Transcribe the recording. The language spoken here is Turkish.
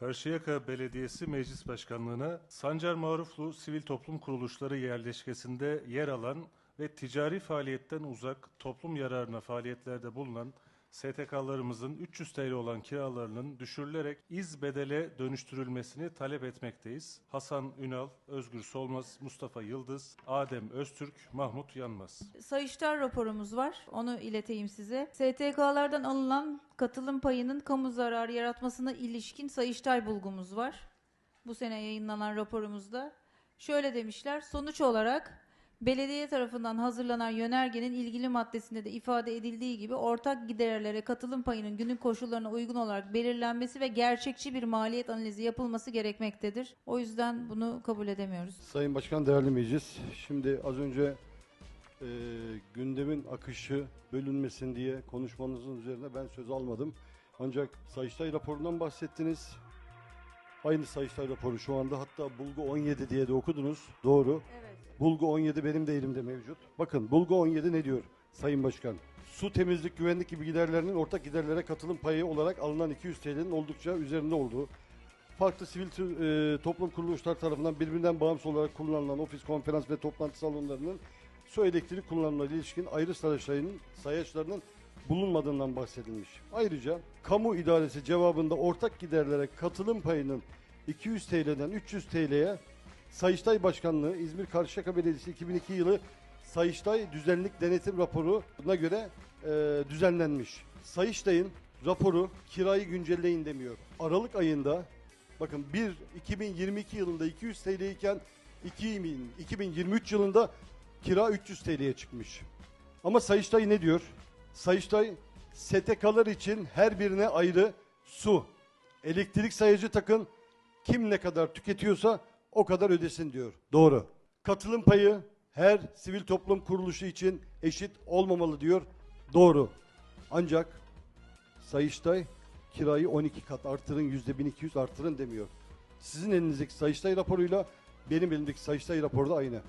Karşıyaka Belediyesi Meclis Başkanlığı'na Sancar Maruflu Sivil Toplum Kuruluşları yerleşkesinde yer alan ve ticari faaliyetten uzak toplum yararına faaliyetlerde bulunan STK'larımızın 300 TL olan kiralarının düşürülerek iz bedele dönüştürülmesini talep etmekteyiz. Hasan Ünal, Özgür Solmaz, Mustafa Yıldız, Adem Öztürk, Mahmut Yanmaz. Sayıştay raporumuz var. Onu ileteyim size. STK'lardan alınan katılım payının kamu zararı yaratmasına ilişkin Sayıştay bulgumuz var. Bu sene yayınlanan raporumuzda. Şöyle demişler. Sonuç olarak belediye tarafından hazırlanan yönergenin ilgili maddesinde de ifade edildiği gibi ortak giderlere katılım payının günün koşullarına uygun olarak belirlenmesi ve gerçekçi bir maliyet analizi yapılması gerekmektedir. O yüzden bunu kabul edemiyoruz. Sayın Başkan, değerli meclis. Şimdi az önce e, gündemin akışı bölünmesin diye konuşmanızın üzerine ben söz almadım. Ancak Sayıştay raporundan bahsettiniz. Aynı Sayıştay raporu şu anda hatta Bulgu 17 diye de okudunuz. Doğru. Evet. Bulgu 17 benim de elimde mevcut. Bakın Bulgu 17 ne diyor Sayın Başkan? Su, temizlik, güvenlik gibi giderlerinin ortak giderlere katılım payı olarak alınan 200 TL'nin oldukça üzerinde olduğu, farklı sivil e, toplum kuruluşlar tarafından birbirinden bağımsız olarak kullanılan ofis, konferans ve toplantı salonlarının su elektrik kullanımına ilişkin ayrı sayaçlarının, sayaçlarının bulunmadığından bahsedilmiş. Ayrıca kamu idaresi cevabında ortak giderlere katılım payının 200 TL'den 300 TL'ye Sayıştay Başkanlığı İzmir Karşıyaka Belediyesi 2002 yılı Sayıştay Düzenlik Denetim Raporu'na göre e, düzenlenmiş. Sayıştay'ın raporu kirayı güncelleyin demiyor. Aralık ayında bakın 1 2022 yılında 200 TL iken 2000 2023 yılında kira 300 TL'ye çıkmış. Ama Sayıştay ne diyor? Sayıştay STK'lar için her birine ayrı su, elektrik sayacı takın, kim ne kadar tüketiyorsa o kadar ödesin diyor. Doğru. Katılım payı her sivil toplum kuruluşu için eşit olmamalı diyor. Doğru. Ancak Sayıştay kirayı 12 kat artırın yüzde 1200 artırın demiyor. Sizin elinizdeki Sayıştay raporuyla benim elimdeki Sayıştay raporu da aynı.